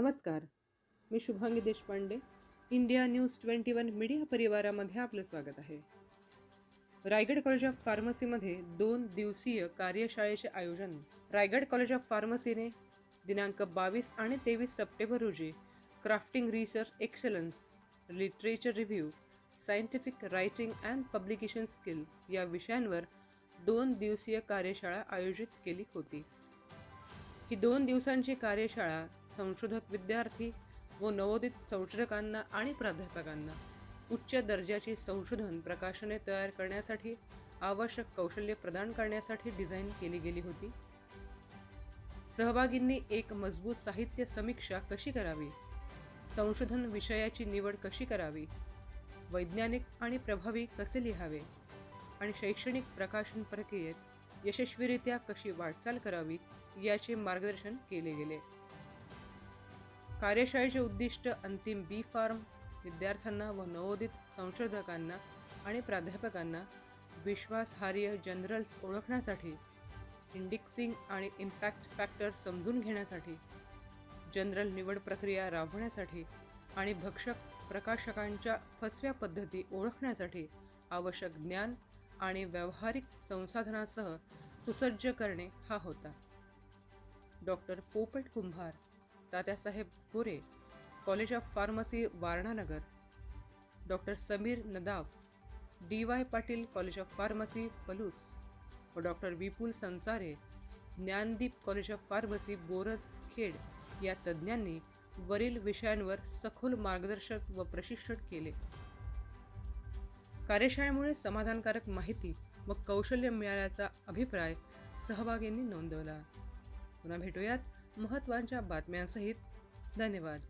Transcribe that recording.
नमस्कार. मी Shubhangi Deshpande India news twenty one media परिवारामध्ये आपलं स्वागत आहे. रायगड कॉलेज ऑफ फार्मसीमध्ये दोन दिवसीय कार्यशाळेचे आयोजन रायगड कॉलेज ऑफ फार्मसीने दिनांक बावीस आणि तेवीस सप्टेंबर रोजी crafting research excellence literature review scientific writing and publication skill या विषयांवर दोन दिवसीय कार्यशाळा आयोजित केली होती. ही दोन दिवसांची कार्यशाळा संशोधक विद्यार्थी व नवोदित संशोधकांना आणि प्राध्यापकांना उच्च दर्जाची संशोधन प्रकाशने तयार करण्यासाठी आवश्यक कौशल्य प्रदान करण्यासाठी डिझाईन केली गेली होती. सहभागींनी एक मजबूत साहित्य समीक्षा कशी करावी? संशोधन विषयाची निवड कशी करावी? वैज्ञानिक आणि प्रभावी कसे लिहावे? आणि शैक्षणिक प्रकाशन प्रक्रियेत यशस्वीरित्या कशी वाटचाल करावी याचे मार्गदर्शन केले गेले. कार्यशाळेचे उद्दिष्ट अंतिम बी फार्म विद्यार्थ्यांना व नवोदित संशोधकांना आणि प्राध्यापकांना विश्वासार्ह जनरल्स ओळखण्यासाठी इंडिक्सिंग आणि इम्पॅक्ट फॅक्टर समजून घेण्यासाठी जनरल निवड प्रक्रिया राबवण्यासाठी आणि भक्षक प्रकाशकांच्या फसव्या पद्धती ओळखण्यासाठी आवश्यक ज्ञान आणि व्यावहारिक संसाधनासह सुसज्ज करणे हा होता. Doctor Popat Kumbhar Tatyasaheb Gore college of pharmacy Warananagar. Doctor Sameer Nadaf D Y Patil college of pharmacy Palus. व doctor Vipul Sansare Dnyandeep college of pharmacy Boraj Khed या तज्ज्ञांनी वरील विषयांवर सखोल मार्गदर्शक व प्रशिक्षण केले. कार्यशाळेमुळे समाधानकारक माहिती व कौशल्य मिळाल्याचा अभिप्राय सहभागींनी नोंदवला. पुन्हा भेटूयात. महत्त्वाच्या बातम्यांसहित धन्यवाद.